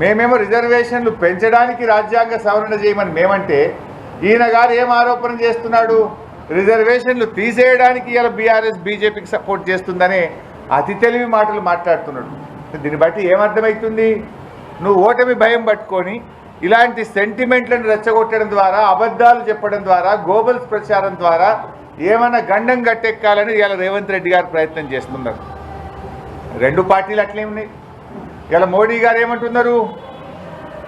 మేమేమో రిజర్వేషన్లు పెంచడానికి రాజ్యాంగ సవరణ చేయమని మేమంటే ఈయన గారు ఏం ఆరోపణ చేస్తున్నాడు? రిజర్వేషన్లు తీసేయడానికి ఇలా బీఆర్ఎస్ బీజేపీకి సపోర్ట్ చేస్తుందనే అతి తెలివి మాటలు మాట్లాడుతున్నాడు. దీన్ని బట్టి ఏమర్థమవుతుంది నువ్వు ఓటమి భయం పట్టుకొని ఇలాంటి సెంటిమెంట్లను రెచ్చగొట్టడం ద్వారా అబద్ధాలు చెప్పడం ద్వారా గోబల్స్ ప్రచారం ద్వారా ఏమైనా గండం గట్టెక్కాలని ఇలా రేవంత్ రెడ్డి గారు ప్రయత్నం చేస్తున్నారు. రెండు పార్టీలు అట్లే ఉన్నాయి. ఇలా మోడీ గారు ఏమంటున్నారు?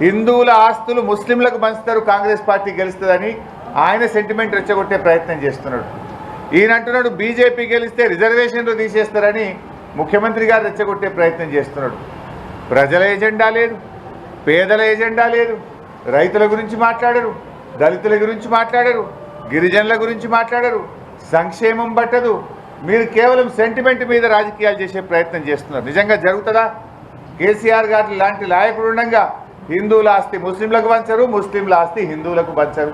హిందువుల ఆస్తులు ముస్లింలకు పంచుతారు కాంగ్రెస్ పార్టీ గెలుస్తుందని ఆయన సెంటిమెంట్ రెచ్చగొట్టే ప్రయత్నం చేస్తున్నాడు. ఈయన అంటున్నాడు బీజేపీ గెలిస్తే రిజర్వేషన్లు తీసేస్తారని ముఖ్యమంత్రి గారు రెచ్చగొట్టే ప్రయత్నం చేస్తున్నాడు. ప్రజల ఎజెండా లేదు పేదల ఎజెండా లేదు రైతుల గురించి మాట్లాడరు దళితుల గురించి మాట్లాడరు గిరిజనుల గురించి మాట్లాడరు సంక్షేమం పట్టదు. మీరు కేవలం సెంటిమెంట్ మీద రాజకీయాలు చేసే ప్రయత్నం చేస్తున్నారు. నిజంగా జరుగుతుందా? కేసీఆర్ గారి లాంటి నాయకుడు ఉండగా హిందువుల ఆస్తి ముస్లింలకు పంచరు ముస్లింల ఆస్తి హిందువులకు పంచరు.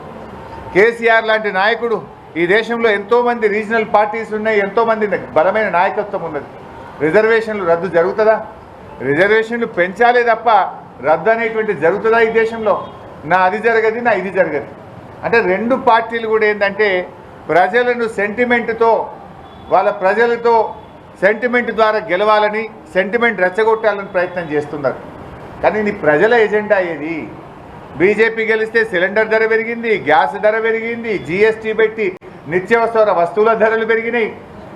కేసీఆర్ లాంటి నాయకుడు ఈ దేశంలో ఎంతోమంది రీజనల్ పార్టీస్ ఉన్నాయి ఎంతోమంది బలమైన నాయకత్వం ఉన్నది. రిజర్వేషన్లు రద్దు జరుగుతుందా? రిజర్వేషన్లు పెంచాలే తప్ప రద్దు అనేటువంటి జరుగుతుందా ఈ దేశంలో? నా అది జరగదు నా ఇది జరగదు. అంటే రెండు పార్టీలు కూడా ఏంటంటే ప్రజలను సెంటిమెంట్తో వాళ్ళ ప్రజలతో సెంటిమెంట్ ద్వారా గెలవాలని సెంటిమెంట్ రెచ్చగొట్టాలని ప్రయత్నం చేస్తున్నారు. కానీ నీ ప్రజల ఎజెండా ఏది? బీజేపీ గెలిస్తే సిలిండర్ ధర పెరిగింది గ్యాస్ ధర పెరిగింది జీఎస్టీ పెట్టి నిత్యావసర వస్తువుల ధరలు పెరిగినాయి.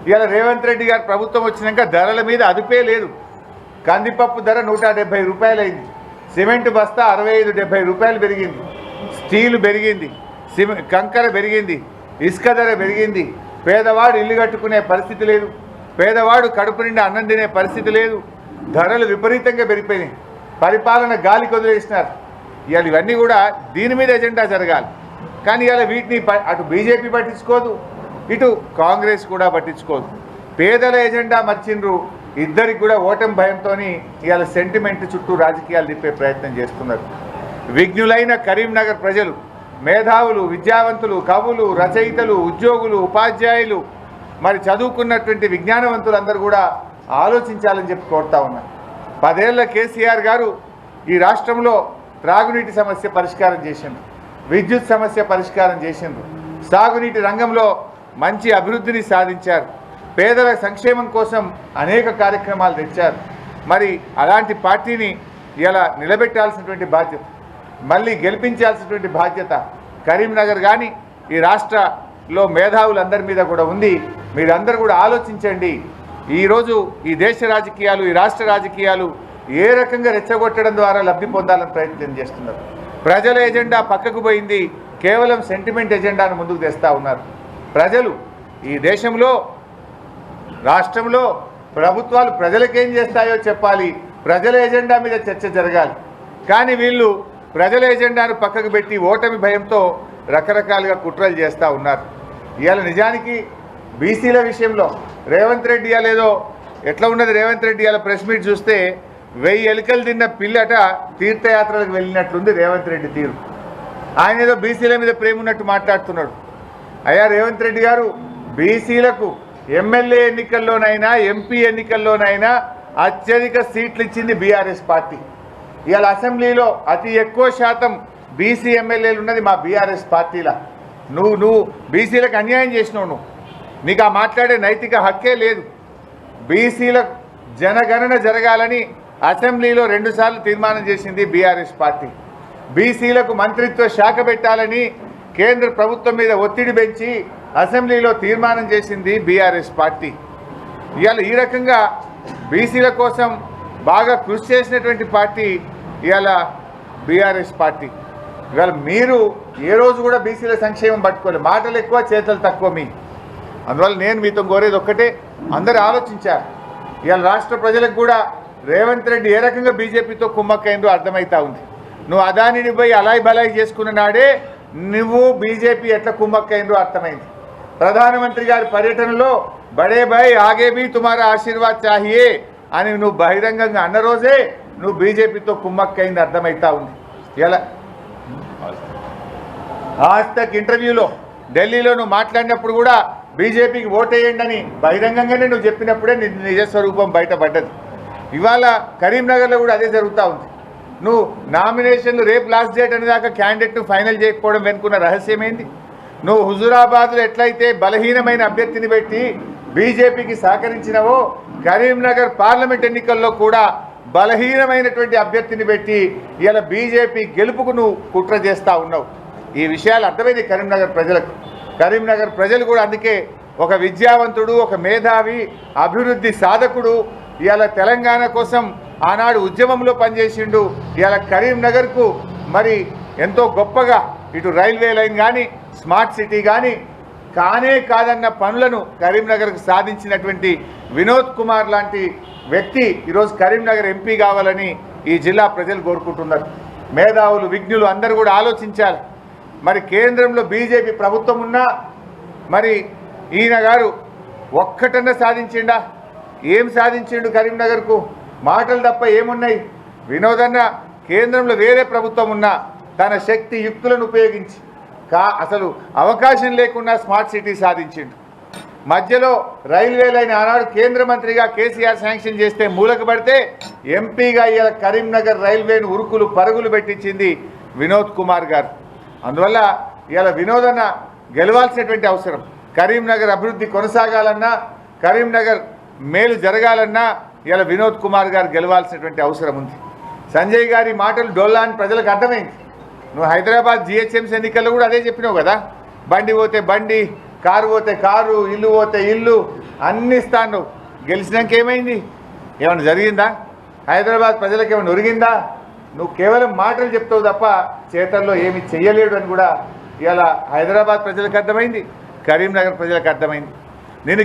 ఇవాళ రేవంత్ రెడ్డి గారు ప్రభుత్వం వచ్చినాక ధరల మీద అదుపే లేదు. కందిపప్పు ధర నూట డెబ్బై రూపాయలు అయింది సిమెంట్ బస్తా అరవై ఐదు డెబ్బై రూపాయలు పెరిగింది. స్టీల్ పెరిగింది. సిమె కంకర పెరిగింది. ఇసుక ధర పెరిగింది. పేదవాడు ఇల్లు కట్టుకునే పరిస్థితి లేదు. పేదవాడు కడుపు నిండా అన్నం తినే పరిస్థితి లేదు. ధరలు విపరీతంగా పెరిగిపోయినాయి. పరిపాలన గాలి కొదిలేసినారు ఇవాళ ఇవన్నీ కూడా దీని మీద ఎజెండా జరగాలి. కానీ ఇవాళ వీటిని అటు బీజేపీ పట్టించుకోదు ఇటు కాంగ్రెస్ కూడా పట్టించుకోదు. పేదల ఎజెండా మర్చిండ్రు ఇద్దరికి కూడా ఓటమి భయంతో ఇవాళ సెంటిమెంట్ చుట్టూ రాజకీయాలు తిప్పే ప్రయత్నం చేస్తున్నారు. విఘ్నులైన కరీంనగర్ ప్రజలు మేధావులు విద్యావంతులు కవులు రచయితలు ఉద్యోగులు ఉపాధ్యాయులు మరి చదువుకున్నటువంటి విజ్ఞానవంతులందరూ కూడా ఆలోచించాలని చెప్పి కోరుతా ఉన్నారు పదేళ్ళ కేసీఆర్ గారు ఈ రాష్ట్రంలో త్రాగునీటి సమస్య పరిష్కారం చేసిండ్రు. విద్యుత్ సమస్య పరిష్కారం చేసిండ్రు. సాగునీటి రంగంలో మంచి అభివృద్ధిని సాధించారు. పేదల సంక్షేమం కోసం అనేక కార్యక్రమాలు తెచ్చారు. మరి అలాంటి పార్టీని ఇలా నిలబెట్టాల్సినటువంటి బాధ్యత మళ్ళీ గెలిపించాల్సినటువంటి బాధ్యత కరీంనగర్ కానీ ఈ రాష్ట్ర లో మేధావులందరి మీద కూడా ఉంది. మీరందరూ కూడా ఆలోచించండి. ఈరోజు ఈ దేశ రాజకీయాలు ఈ రాష్ట్ర రాజకీయాలు ఏ రకంగా రెచ్చగొట్టడం ద్వారా లబ్ధి పొందాలని ప్రయత్నం చేస్తున్నారు. ప్రజల ఎజెండా పక్కకు పోయింది. కేవలం సెంటిమెంట్ ఎజెండాను ముందుకు తెస్తా ఉన్నారు. ప్రజలు ఈ దేశంలో రాష్ట్రంలో ప్రభుత్వాలు ప్రజలకేం చేస్తాయో చెప్పాలి. ప్రజల ఎజెండా మీద చర్చ జరగాలి. కానీ వీళ్ళు ప్రజల ఎజెండాను పక్కకు పెట్టి ఓటమి భయంతో రకరకాలుగా కుట్రలు చేస్తూ ఉన్నారు. ఇవాళ నిజానికి బీసీల విషయంలో రేవంత్ రెడ్డి ఇవ్వలేదో ఎట్లా ఉన్నది రేవంత్ రెడ్డి ఇవాళ ప్రెస్ మీట్ చూస్తే వెయ్యి ఎలుకలు తిన్న పిల్లట తీర్థయాత్రలకు వెళ్ళినట్లుంది రేవంత్ రెడ్డి తీరు. ఆయన ఏదో బీసీల మీద ప్రేమ ఉన్నట్టు మాట్లాడుతున్నాడు. అయ్యా రేవంత్ రెడ్డి గారు బీసీలకు ఎమ్మెల్యే ఎన్నికల్లోనైనా ఎంపీ ఎన్నికల్లోనైనా అత్యధిక సీట్లు ఇచ్చింది బీఆర్ఎస్ పార్టీ. ఇవాళ అసెంబ్లీలో అతి ఎక్కువ శాతం బీసీ ఎమ్మెల్యేలు ఉన్నది మా బీఆర్ఎస్ పార్టీలా. నువ్వు నువ్వు బీసీలకు అన్యాయం చేసినావు నువ్వు. నీకు ఆ మాట్లాడే నైతిక హక్కే లేదు. బీసీలకు జనగణన జరగాలని అసెంబ్లీలో రెండుసార్లు తీర్మానం చేసింది బీఆర్ఎస్ పార్టీ. బీసీలకు మంత్రిత్వ శాఖ పెట్టాలని కేంద్ర ప్రభుత్వం మీద ఒత్తిడి పెంచి అసెంబ్లీలో తీర్మానం చేసింది బీఆర్ఎస్ పార్టీ. ఇవాళ ఈ రకంగా బీసీల కోసం బాగా కృషి చేసినటువంటి పార్టీ ఇవాళ బీఆర్ఎస్ పార్టీ. ఇవాళ మీరు ఏ రోజు కూడా బీసీల సంక్షేమం పట్టుకోలేదు. మాటలు ఎక్కువ చేతలు తక్కువ మీ. అందువల్ల నేను మీతో కోరేది ఒక్కటే అందరూ ఆలోచించారు. ఇవాళ రాష్ట్ర ప్రజలకు కూడా రేవంత్ రెడ్డి ఏ రకంగా బీజేపీతో కుమ్మక్కైందో అర్థమవుతా ఉంది. నువ్వు అదానిని పోయి అలాయి బలాయి చేసుకున్న నాడే నువ్వు బీజేపీ ఎట్లా కుమ్మక్కైందో అర్థమైంది. ప్రధానమంత్రి గారి పర్యటనలో బడే భయ్ ఆగే భీ తుమారా ఆశీర్వాద్ చాహియే అని నువ్వు బహిరంగంగా అన్న రోజే నువ్వు బీజేపీతో కుమ్మక్కైంది అర్థమవుతా ఉంది. ఎలా? ఆజ్ తక్ ఇంటర్వ్యూలో ఢిల్లీలో నువ్వు మాట్లాడినప్పుడు కూడా బీజేపీకి ఓటేయండి అని బహిరంగంగానే నువ్వు చెప్పినప్పుడే నీ నిజ స్వరూపం బయటపడ్డది. ఇవాళ కరీంనగర్లో కూడా అదే జరుగుతూ ఉంది. నువ్వు నామినేషన్లు రేపు లాస్ట్ డేట్ అనేదాకా క్యాండిడేట్ను ఫైనల్ చేయకపోవడం వెనుకున్న రహస్యం ఏంది నువ్వు హుజురాబాద్లో ఎట్లయితే బలహీనమైన అభ్యర్థిని పెట్టి బీజేపీకి సహకరించినవో కరీంనగర్ పార్లమెంట్ ఎన్నికల్లో కూడా బలహీనమైనటువంటి అభ్యర్థిని పెట్టి ఇలా బీజేపీ గెలుపుకు నువ్వు కుట్ర చేస్తూ ఉన్నావు. ఈ విషయాలు అర్థమైంది కరీంనగర్ ప్రజలకు. కరీంనగర్ ప్రజలు కూడా అందుకే ఒక విద్యావంతుడు ఒక మేధావి అభివృద్ధి సాధకుడు. ఇవాళ తెలంగాణ కోసం ఆనాడు ఉద్యమంలో పనిచేసిండు. ఇవాళ కరీంనగర్కు మరి ఎంతో గొప్పగా ఇటు రైల్వే లైన్ కానీ స్మార్ట్ సిటీ కానీ కానే కాదన్న పనులను కరీంనగర్కు సాధించినటువంటి వినోద్ కుమార్ లాంటి వ్యక్తి ఈరోజు కరీంనగర్ ఎంపీ కావాలని ఈ జిల్లా ప్రజలు కోరుకుంటున్నారు. మేధావులు విజ్ఞులు అందరూ కూడా ఆలోచించాలి. మరి కేంద్రంలో బీజేపీ ప్రభుత్వం ఉన్నా మరి ఈయన గారు ఒక్కటన్నా సాధించిండా? ఏం సాధించిండు కరీంనగర్కు? మాటలు తప్ప ఏమున్నాయి? వినోదన్న కేంద్రంలో వేరే ప్రభుత్వం ఉన్నా తన శక్తి యుక్తులను ఉపయోగించి కా అసలు అవకాశం లేకుండా స్మార్ట్ సిటీ సాధించిండు. మధ్యలో రైల్వే లైన్ ఆనాడు కేంద్ర మంత్రిగా కేసీఆర్ శాంక్షన్ చేస్తే మూలకు పడితే ఎంపీగా ఇలా కరీంనగర్ రైల్వేను ఉరుకులు పరుగులు పెట్టించింది వినోద్ కుమార్ గారు. అందువల్ల ఇవాళ వినోదన్న గెలవాల్సినటువంటి అవసరం. కరీంనగర్ అభివృద్ధి కొనసాగాలన్నా కరీంనగర్ మేలు జరగాలన్నా ఇలా వినోద్ కుమార్ గారు గెలవాల్సినటువంటి అవసరం ఉంది. సంజయ్ గారి మాటలు డొల్లా అని ప్రజలకు అర్థమైంది. నువ్వు హైదరాబాద్ జిహెచ్ఎంసీ ఎన్నికల్లో కూడా అదే చెప్పినావు కదా? బండి పోతే బండి కారు పోతే కారు ఇల్లు పోతే ఇల్లు అన్ని ఇస్తాను గెలిచినాక ఏమైంది? ఏమైనా జరిగిందా? హైదరాబాద్ ప్రజలకు ఏమైనా ఒరిగిందా? నువ్వు కేవలం మాటలు చెప్తావు తప్ప చేతల్లో ఏమి చెయ్యలేడు అని కూడా ఇవాళ హైదరాబాద్ ప్రజలకు అర్థమైంది కరీంనగర్ ప్రజలకు అర్థమైంది. నేను